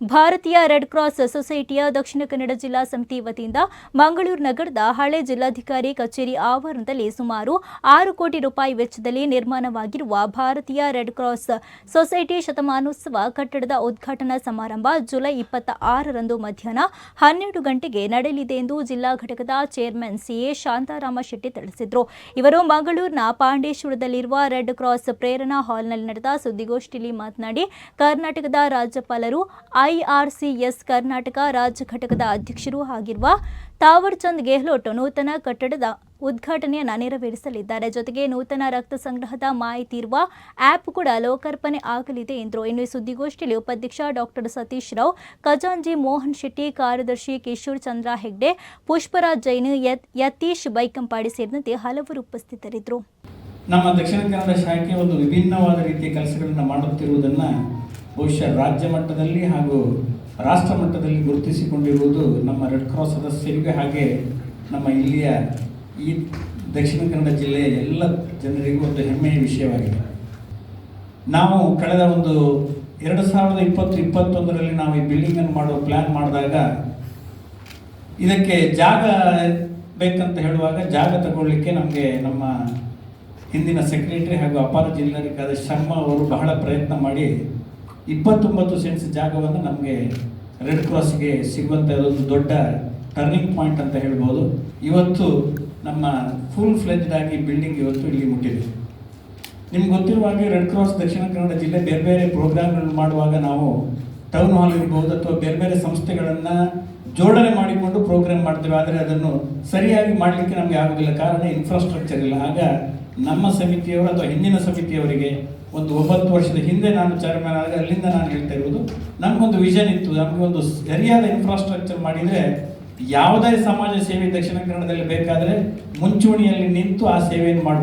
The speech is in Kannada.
ಭಾರತೀಯ ರೆಡ್ ಕ್ರಾಸ್ ಸೊಸೈಟಿಯ ದಕ್ಷಿಣ ಕನ್ನಡ ಜಿಲ್ಲಾ ಸಮಿತಿ ವತಿಯಿಂದ ಮಂಗಳೂರು ನಗರದ ಹಳೆ ಜಿಲ್ಲಾಧಿಕಾರಿ ಕಚೇರಿ ಆವರಣದಲ್ಲಿ ಸುಮಾರು ಆರು ಕೋಟಿ ರೂಪಾಯಿ ವೆಚ್ಚದಲ್ಲಿ ನಿರ್ಮಾಣವಾಗಿರುವ ಭಾರತೀಯ ರೆಡ್ ಕ್ರಾಸ್ ಸೊಸೈಟಿ ಶತಮಾನೋತ್ಸವ ಕಟ್ಟಡದ ಉದ್ಘಾಟನಾ ಸಮಾರಂಭ ಜುಲೈ ಇಪ್ಪತ್ತ ಆರರಂದು ಮಧ್ಯಾಹ್ನ ಹನ್ನೆರಡು ಗಂಟೆಗೆ ನಡೆಯಲಿದೆ ಎಂದು ಜಿಲ್ಲಾ ಘಟಕದ ಚೇರ್ಮನ್ ಸಿಎ ಶಾಂತಾರಾಮ ಶೆಟ್ಟಿ ತಿಳಿಸಿದರು. ಇವರು ಮಂಗಳೂರಿನ ಪಾಂಡೇಶ್ವರದಲ್ಲಿರುವ ರೆಡ್ ಕ್ರಾಸ್ ಪ್ರೇರಣಾ ಹಾಲ್ನಲ್ಲಿ ನಡೆದ ಸುದ್ದಿಗೋಷ್ಠಿಯಲ್ಲಿ ಮಾತನಾಡಿ, ಕರ್ನಾಟಕದ ರಾಜ್ಯಪಾಲರು ಐಆರ್ಸಿಎಸ್ ಕರ್ನಾಟಕ ರಾಜ್ಯ ಘಟಕದ ಅಧ್ಯಕ್ಷರು ಆಗಿರುವ ತಾವರ್ ಚಂದ್ ಗೆಹ್ಲೋಟ್ ನೂತನ ಕಟ್ಟಡದ ಉದ್ಘಾಟನೆಯನ್ನು ನೆರವೇರಿಸಲಿದ್ದಾರೆ. ಜೊತೆಗೆ ನೂತನ ರಕ್ತ ಸಂಗ್ರಹದ ಮಾಹಿತಿ ಇರುವ ಆ್ಯಪ್ ಕೂಡ ಲೋಕಾರ್ಪಣೆ ಆಗಲಿದೆ ಎಂದರು. ಇನ್ನು ಸುದ್ದಿಗೋಷ್ಠಿಯಲ್ಲಿ ಉಪಾಧ್ಯಕ್ಷ ಡಾಕ್ಟರ್ ಸತೀಶ್ ರಾವ್, ಖಜಾಂಜಿ ಮೋಹನ್ ಶೆಟ್ಟಿ, ಕಾರ್ಯದರ್ಶಿ ಕಿಶೋರ್ ಚಂದ್ರ ಹೆಗ್ಡೆ, ಪುಷ್ಪರಾಜ್ ಜೈನ್, ಯತ್, ಯತೀಶ್ ಬೈಕಂಪಾಡಿ ಸೇರಿದಂತೆ ಹಲವರು ಉಪಸ್ಥಿತರಿದ್ದರು. ನಮ್ಮ ದಕ್ಷಿಣ ಕನ್ನಡ ಶಾಖೆ ಒಂದು ವಿಭಿನ್ನವಾದ ರೀತಿಯ ಕೆಲಸಗಳನ್ನು ಮಾಡುತ್ತಿರುವುದನ್ನು ಬಹುಶಃ ರಾಜ್ಯ ಮಟ್ಟದಲ್ಲಿ ಹಾಗೂ ರಾಷ್ಟ್ರ ಮಟ್ಟದಲ್ಲಿ ಗುರುತಿಸಿಕೊಂಡಿರುವುದು ನಮ್ಮ ರೆಡ್ ಕ್ರಾಸ್ ಸದಸ್ಯರಿಗೆ ಹಾಗೆ ನಮ್ಮ ಇಲ್ಲಿಯ ಈ ದಕ್ಷಿಣ ಕನ್ನಡ ಜಿಲ್ಲೆಯ ಎಲ್ಲ ಜನರಿಗೂ ಒಂದು ಹೆಮ್ಮೆಯ ವಿಷಯವಾಗಿದೆ. ನಾವು ಕಳೆದ ಒಂದು ಎರಡು ಸಾವಿರದ ಇಪ್ಪತ್ತು ಇಪ್ಪತ್ತೊಂದರಲ್ಲಿ ನಾವು ಈ ಬಿಲ್ಡಿಂಗನ್ನು ಮಾಡೋ ಪ್ಲ್ಯಾನ್ ಮಾಡಿದಾಗ ಇದಕ್ಕೆ ಜಾಗ ಬೇಕಂತ ಹೇಳುವಾಗ ಜಾಗ ತಗೊಳ್ಳಿಕ್ಕೆ ನಮಗೆ ನಮ್ಮ ಹಿಂದಿನ ಸೆಕ್ರೆಟರಿ ಹಾಗೂ ಅಪಾರ ಜಿಲ್ಲಾಧಿಕಾರಿ ಶರ್ಮಾ ಅವರು ಬಹಳ ಪ್ರಯತ್ನ ಮಾಡಿ ಇಪ್ಪತ್ತೊಂಬತ್ತು ಸೆಂಟ್ಸ್ ಜಾಗವನ್ನು ನಮಗೆ ರೆಡ್ ಕ್ರಾಸ್ಗೆ ಸಿಗುವಂಥ ಒಂದು ದೊಡ್ಡ ಟರ್ನಿಂಗ್ ಪಾಯಿಂಟ್ ಅಂತ ಹೇಳ್ಬೋದು. ಇವತ್ತು ನಮ್ಮ ಫುಲ್ ಫ್ಲೆಜ್ಡ್ ಆಗಿ ಬಿಲ್ಡಿಂಗ್ ಇವತ್ತು ಇಲ್ಲಿ ಮುಟ್ಟಿದೆ. ನಿಮ್ಗೆ ಗೊತ್ತಿರುವ ಹಾಗೆ ರೆಡ್ ಕ್ರಾಸ್ ದಕ್ಷಿಣ ಕನ್ನಡ ಜಿಲ್ಲೆ ಬೇರೆ ಬೇರೆ ಪ್ರೋಗ್ರಾಮ್ಗಳನ್ನು ಮಾಡುವಾಗ ನಾವು ಟೌನ್ ಹಾಲ್ ಇರ್ಬೋದು ಅಥವಾ ಬೇರೆ ಬೇರೆ ಸಂಸ್ಥೆಗಳನ್ನು ಜೋಡಣೆ ಮಾಡಿಕೊಂಡು ಪ್ರೋಗ್ರಾಮ್ ಮಾಡ್ತೇವೆ. ಆದರೆ ಅದನ್ನು ಸರಿಯಾಗಿ ಮಾಡಲಿಕ್ಕೆ ನಮಗೆ ಆಗೋದಿಲ್ಲ. ಕಾರಣ ಇನ್ಫ್ರಾಸ್ಟ್ರಕ್ಚರ್ ಇಲ್ಲ. ಆಗ ನಮ್ಮ ಸಮಿತಿಯವರು ಅಥವಾ ಹಿಂದಿನ ಸಮಿತಿಯವರಿಗೆ ಒಂದು ಒಂಬತ್ತು ವರ್ಷದ ಹಿಂದೆ ನಾನು ಚೇರ್ಮನ್ ಆದರೆ ಅಲ್ಲಿಂದ ನಾನು ಹೇಳ್ತಾ ಇರೋದು ನಮಗೊಂದು ವಿಷನ್ ಇತ್ತು ನಮಗೊಂದು ಸರಿಯಾದ ಇನ್ಫ್ರಾಸ್ಟ್ರಕ್ಚರ್ ಮಾಡಿದರೆ ಯಾವುದೇ ಸಮಾಜ ಸೇವೆ ದಕ್ಷಿಣ ಕನ್ನಡದಲ್ಲಿ ಬೇಕಾದರೆ ಮುಂಚೂಣಿಯಲ್ಲಿ ನಿಂತು ಆ ಸೇವೆಯನ್ನು ಮಾಡಬಹುದು